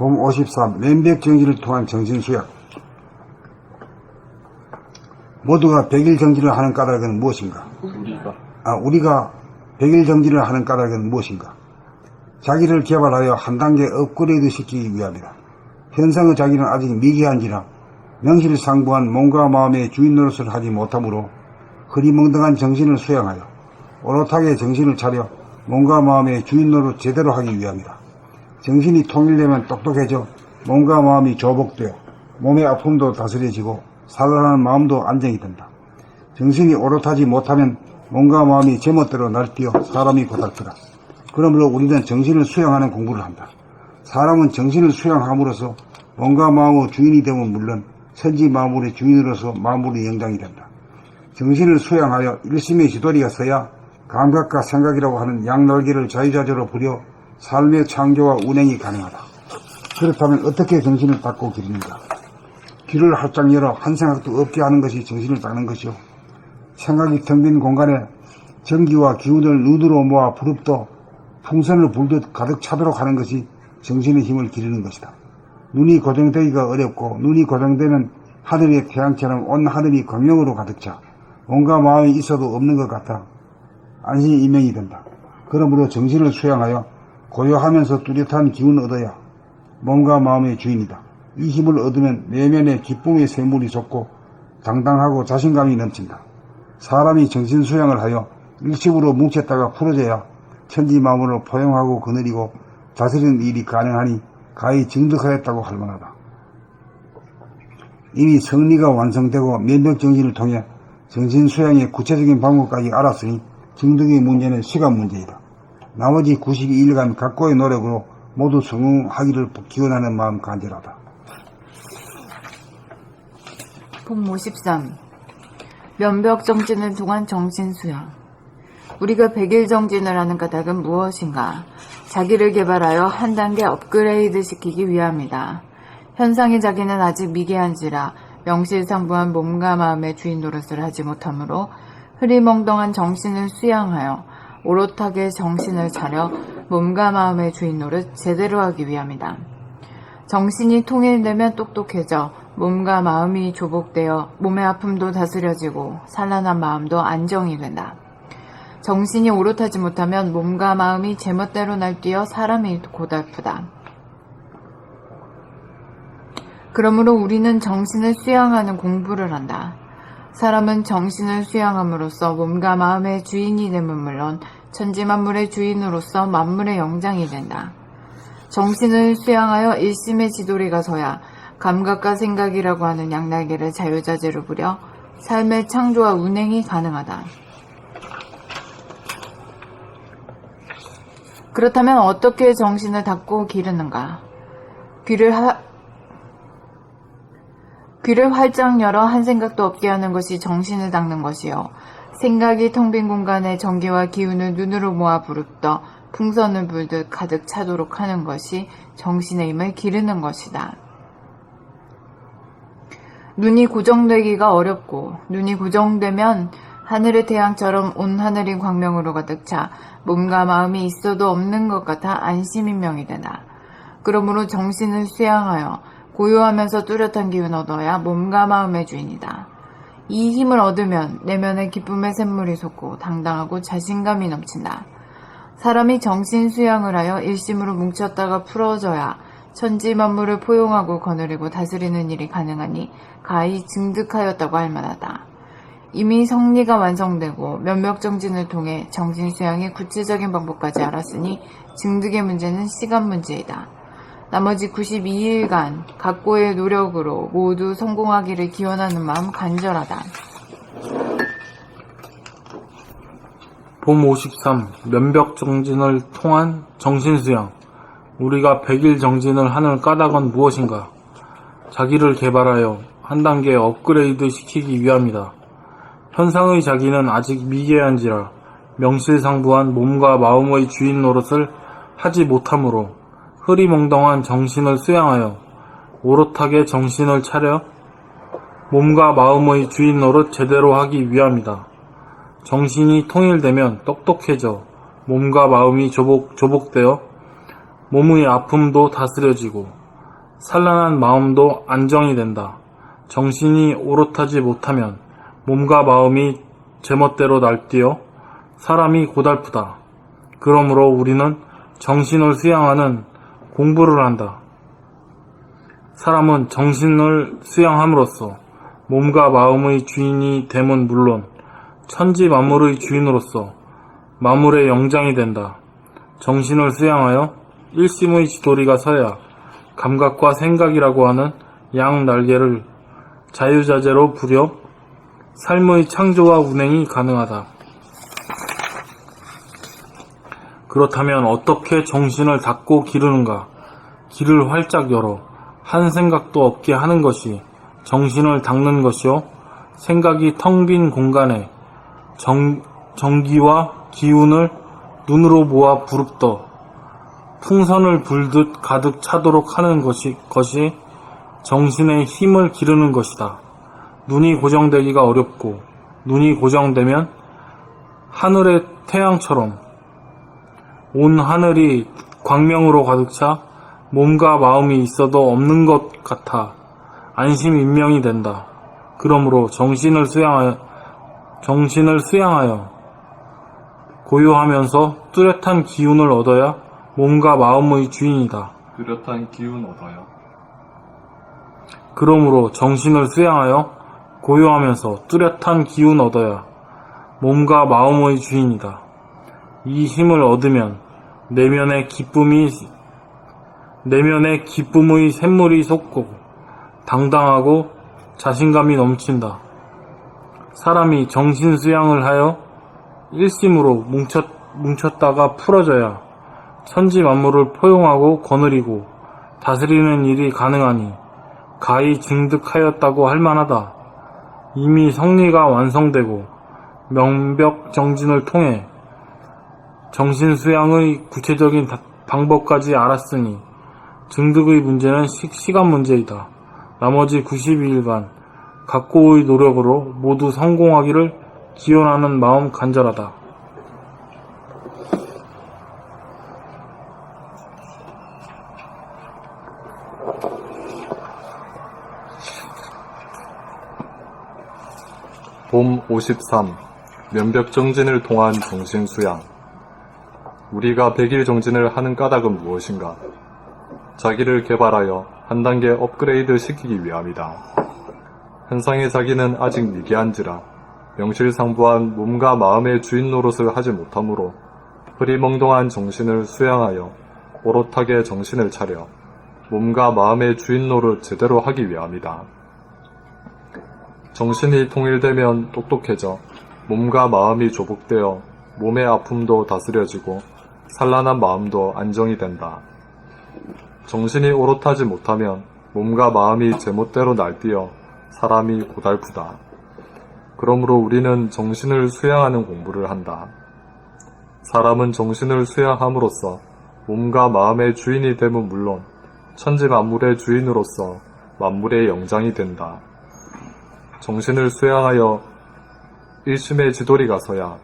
봄 53. 면벽 정지를 통한 정신수양. 모두가 100일 정지를 하는 까닭은 무엇인가? 우리가 아, 우리가 100일 정지를 하는 까닭은 무엇인가? 자기를 개발하여 한 단계 업그레이드 시키기 위함이다. 현상의 자기는 아직 미개한지라 명실상부한 몸과 마음의 주인 노릇을 하지 못하므로 흐리멍덩한 정신을 수양하여 오롯하게 정신을 차려 몸과 마음의 주인 노릇 제대로 하기 위함이다. 정신이 통일되면 똑똑해져 몸과 마음이 조복되어 몸의 아픔도 다스려지고 살아나는 마음도 안정이 된다. 정신이 오롯하지 못하면 몸과 마음이 제멋대로 날뛰어 사람이 고달프다. 그러므로 우리는 정신을 수양하는 공부를 한다. 사람은 정신을 수양함으로써 몸과 마음의 주인이 되면 물론 천지 만물의 주인으로서 만물의 영장이 된다. 정신을 수양하여 일심의 지도리가 서야 감각과 생각이라고 하는 양날개를 자유자재로 부려 삶의 창조와 운행이 가능하다. 그렇다면 어떻게 정신을 닦고 기르는가? 귀를 활짝 열어 한 생각도 없게 하는 것이 정신을 닦는 것이요. 생각이 텅 빈 공간에 전기와 기운을 눈으로 모아 부릅도 풍선을 불듯 가득 차도록 하는 것이 정신의 힘을 기르는 것이다. 눈이 고정되기가 어렵고 눈이 고정되면 하늘의 태양처럼 온 하늘이 광명으로 가득 차 온갖 마음이 있어도 없는 것 같아 안신이명이 된다. 그러므로 정신을 수양하여 고요하면서 뚜렷한 기운을 얻어야 몸과 마음의 주인이다. 이 힘을 얻으면 내면의 기쁨의 샘물이 솟고 당당하고 자신감이 넘친다. 사람이 정신 수양을 하여 일식으로 뭉쳤다가 풀어져야 천지 마음으로 포용하고 거느리고 다스리는 일이 가능하니 가히 증득하였다고 할 만하다. 이미 성리가 완성되고 면역 정신을 통해 정신 수양의 구체적인 방법까지 알았으니 증득의 문제는 시간 문제이다. 나머지 92일간 각고의 노력으로 모두 성공하기를 기원하는 마음 간절하다. 봄 53. 면벽 정진을 통한 정신 수양. 우리가 100일 정진을 하는 까닭은 무엇인가? 자기를 개발하여 한 단계 업그레이드 시키기 위함이다. 현상의 자기는 아직 미개한지라 명실상부한 몸과 마음의 주인 노릇을 하지 못하므로 흐리멍덩한 정신을 수양하여 오롯하게 정신을 차려 몸과 마음의 주인 노릇 제대로 하기 위함이다. 정신이 통일되면 똑똑해져 몸과 마음이 조복되어 몸의 아픔도 다스려지고 산란한 마음도 안정이 된다. 정신이 오롯하지 못하면 몸과 마음이 제멋대로 날뛰어 사람이 고달프다. 그러므로 우리는 정신을 수양하는 공부를 한다. 사람은 정신을 수양함으로써 몸과 마음의 주인이 되면 물론 천지 만물의 주인으로서 만물의 영장이 된다. 정신을 수양하여 일심의 지도리 가 서야 감각과 생각이라고 하는 양날개를 자유자재로 부려 삶의 창조와 운행이 가능하다. 그렇다면 어떻게 정신을 닫고 기르는가? 귀를 하, 귀를 활짝 열어 한 생각도 없게 하는 것이 정신을 닦는 것이요. 생각이 텅 빈 공간에 전기와 기운을 눈으로 모아 부릅떠 풍선을 불듯 가득 차도록 하는 것이 정신의 힘을 기르는 것이다. 눈이 고정되기가 어렵고 눈이 고정되면 하늘의 태양처럼 온 하늘이 광명으로 가득 차 몸과 마음이 있어도 없는 것 같아 안심인명이 되나. 그러므로 정신을 수양하여 고요하면서 뚜렷한 기운 얻어야 몸과 마음의 주인이다. 이 힘을 얻으면 내면의 기쁨의 샘물이 솟고 당당하고 자신감이 넘친다. 사람이 정신 수양을 하여 일심으로 뭉쳤다가 풀어져야 천지 만물을 포용하고 거느리고 다스리는 일이 가능하니 가히 증득하였다고 할 만하다. 이미 성리가 완성되고 면역 정진을 통해 정신 수양의 구체적인 방법까지 알았으니 증득의 문제는 시간 문제이다. 나머지 92일간 각고의 노력으로 모두 성공하기를 기원하는 마음 간절하다. 봄 53. 면벽 정진을 통한 정신수양. 우리가 100일 정진을 하는 까닭은 무엇인가? 자기를 개발하여 한 단계 업그레이드 시키기 위함이다. 현상의 자기는 아직 미개한지라 명실상부한 몸과 마음의 주인 노릇을 하지 못하므로 흐리멍덩한 정신을 수양하여 오롯하게 정신을 차려 몸과 마음의 주인 노릇 제대로 하기 위함이다. 정신이 통일되면 똑똑해져 몸과 마음이 조복, 조복되어 몸의 아픔도 다스려지고 산란한 마음도 안정이 된다. 정신이 오롯하지 못하면 몸과 마음이 제멋대로 날뛰어 사람이 고달프다. 그러므로 우리는 정신을 수양하는 공부를 한다. 사람은 정신을 수양함으로써 몸과 마음의 주인이 됨은 물론 천지 만물의 주인으로서 만물의 영장이 된다. 정신을 수양하여 일심의 지도리가 서야 감각과 생각이라고 하는 양 날개를 자유자재로 부려 삶의 창조와 운행이 가능하다. 그렇다면 어떻게 정신을 닫고 기르는가? 길을 활짝 열어 한 생각도 없게 하는 것이 정신을 닦는 것이요. 생각이 텅 빈 공간에 정, 정기와 기운을 눈으로 모아 부릅떠 풍선을 불듯 가득 차도록 하는 것이, 것이 정신의 힘을 기르는 것이다. 눈이 고정되기가 어렵고 눈이 고정되면 하늘의 태양처럼 온 하늘이 광명으로 가득 차 몸과 마음이 있어도 없는 것 같아 안심인명이 된다. 그러므로 정신을 수양하여 정신을 수양하여 고요하면서 뚜렷한 기운을 얻어야 몸과 마음의 주인이다. 뚜렷한 기운 얻어요. 그러므로 정신을 수양하여 고요하면서 뚜렷한 기운 얻어야 몸과 마음의 주인이다. 이 힘을 얻으면 내면의 기쁨이 내면의 기쁨의 샘물이 솟고 당당하고 자신감이 넘친다. 사람이 정신 수양을 하여 일심으로 뭉쳤, 뭉쳤다가 풀어져야 천지 만물을 포용하고 거느리고 다스리는 일이 가능하니 가히 증득하였다고 할 만하다. 이미 성리가 완성되고 명벽 정진을 통해 정신 수양의 구체적인 다- 방법까지 알았으니 증득의 문제는 시, 시간 문제이다. 나머지 92일간 각고의 노력으로 모두 성공하기를 기원하는 마음 간절하다. 봄 53. 면벽 정진을 통한 정신 수양. 우리가 100일 정진을 하는 까닭은 무엇인가? 자기를 개발하여 한 단계 업그레이드 시키기 위함이다. 현상의 자기는 아직 미개한지라 명실상부한 몸과 마음의 주인 노릇을 하지 못하므로 흐리멍덩한 정신을 수양하여 오롯하게 정신을 차려 몸과 마음의 주인 노릇 제대로 하기 위함이다. 정신이 통일되면 똑똑해져 몸과 마음이 조복되어 몸의 아픔도 다스려지고 산란한 마음도 안정이 된다. 정신이 오롯하지 못하면 몸과 마음이 제멋대로 날뛰어 사람이 고달프다. 그러므로 우리는 정신을 수양하는 공부를 한다. 사람은 정신을 수양함으로써 몸과 마음의 주인이 됨은 물론 천지 만물의 주인으로서 만물의 영장이 된다. 정신을 수양하여 일심의 지도리가 서야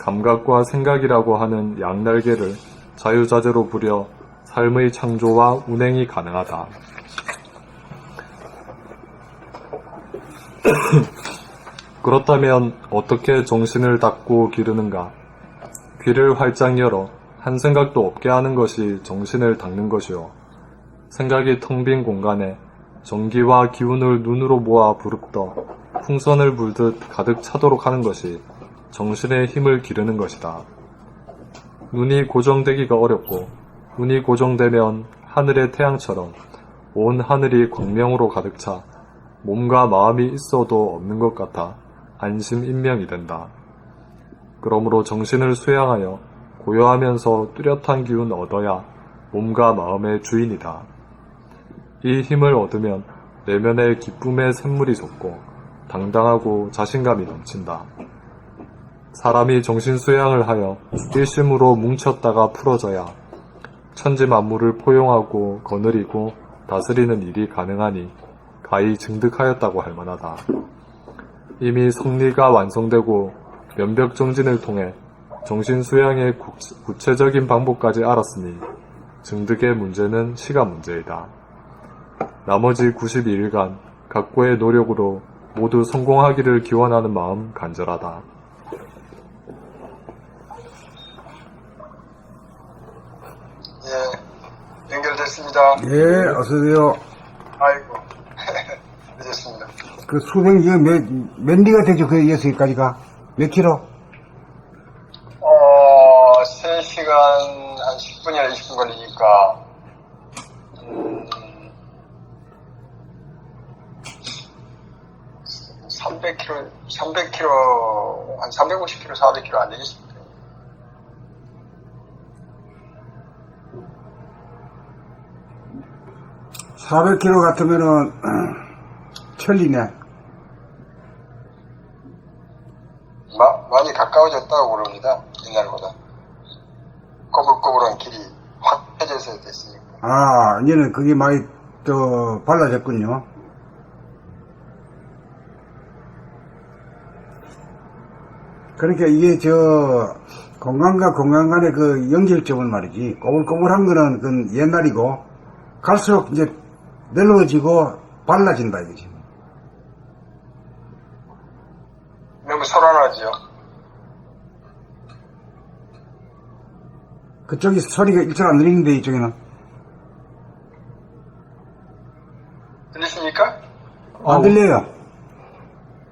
감각과 생각이라고 하는 양날개를 자유자재로 부려 삶의 창조와 운행이 가능하다. 그렇다면 어떻게 정신을 닫고 기르는가? 귀를 활짝 열어 한 생각도 없게 하는 것이 정신을 닫는 것이요. 생각이 텅 빈 공간에 전기와 기운을 눈으로 모아 부릅떠 풍선을 불듯 가득 차도록 하는 것이 정신의 힘을 기르는 것이다. 눈이 고정되기가 어렵고 눈이 고정되면 하늘의 태양처럼 온 하늘이 광명으로 가득 차 몸과 마음이 있어도 없는 것 같아 안심인명이 된다. 그러므로 정신을 수양하여 고요하면서 뚜렷한 기운 얻어야 몸과 마음의 주인이다. 이 힘을 얻으면 내면의 기쁨의 샘물이 솟고 당당하고 자신감이 넘친다. 사람이 정신 수양을 하여 일심으로 뭉쳤다가 풀어져야 천지 만물을 포용하고 거느리고 다스리는 일이 가능하니 가히 증득하였다고 할 만하다. 이미 성리가 완성되고 면벽 정진을 통해 정신 수양의 구- 구체적인 방법까지 알았으니 증득의 문제는 시간 문제이다. 나머지 92일간 각고의 노력으로 모두 성공하기를 기원하는 마음 간절하다. 늦었습니다. 예, 어서오세요. 아이고. 늦었습니다. 그 수명 이거 몇, 몇 리가 되죠? 그 예수기까지가? 몇 키로? 어, 3시간 한 10분이나 20분 걸리니까, 음, 300km, 300km, 한 350km, 400km 안 되겠습니다. 400km 같으면은 천리네. 마, 많이 가까워졌다고 그럽니다. 옛날보다. 꼬불꼬불한 길이 확해져서 됐으니까. 아, 이제는 그게 많이 또 발라졌군요. 그러니까 이게 저 건강과 건강 간의 그 연결점은 말이지 꼬불꼬불한 거는 그 옛날이고 갈수록 이제 넓어지고 발라진다 이거지. 너무 소란하죠. 그쪽이 소리가 일절 안 들리는데 이쪽에는 들리십니까? 아, 안 들려요.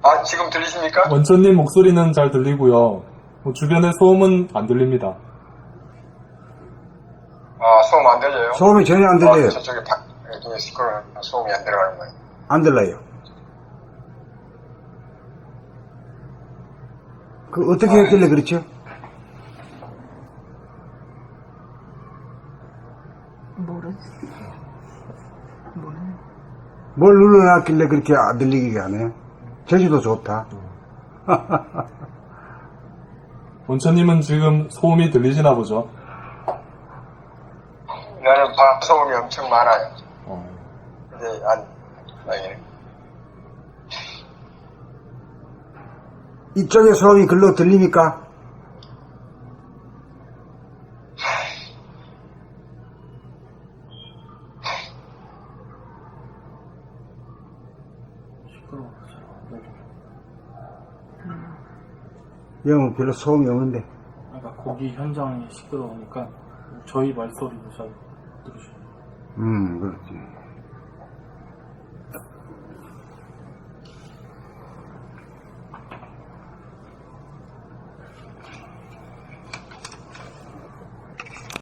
아, 지금 들리십니까? 원천님 목소리는 잘 들리고요. 뭐 주변의 소음은 안 들립니다. 아, 소음 안 들려요? 소음이 전혀 안 들려요. 어, 저쪽에 바, 여기 시끄러운 소음이 안 들어가는 거예요. 안 들려요. 그 어떻게 했길래 그렇죠? 모르. 모르. 뭘 눌러놨길래 그렇게 안 들리게 하네요. 제주도 좋다. 원천님은 지금 소음이 들리시나 보죠? 나는 바, 소음이 엄청 많아요. 어. 근데 안, 아니, 이쪽에 소음이 글로 들립니까? 영은 별로 소음이 없는데. 그러니까 거기 현장이 시끄러우니까 저희 말소리도 잘 들으시고 음, 그렇지.